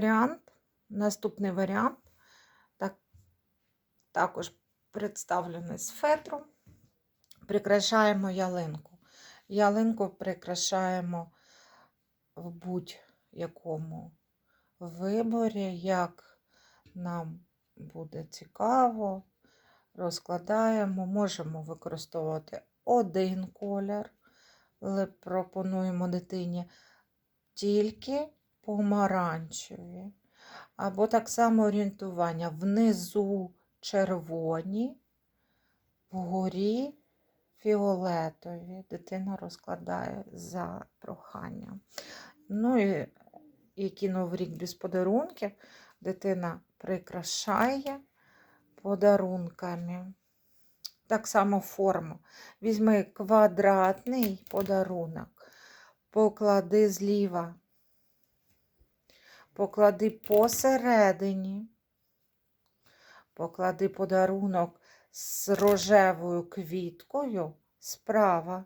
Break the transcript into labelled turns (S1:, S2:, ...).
S1: Варіант, наступний варіант, так, також представлений з фетру. Прикрашаємо ялинку. Ялинку прикрашаємо в будь-якому виборі, як нам буде цікаво. Розкладаємо, можемо використовувати один колір, але пропонуємо дитині тільки помаранчеві. Або так само орієнтування. Внизу червоні, вгорі фіолетові. Дитина розкладає за проханням. Ну і який новий рік без подарунків, дитина прикрашає подарунками. Так само форму. Візьми квадратний подарунок, поклади зліва, поклади посередині, поклади подарунок з рожевою квіткою справа.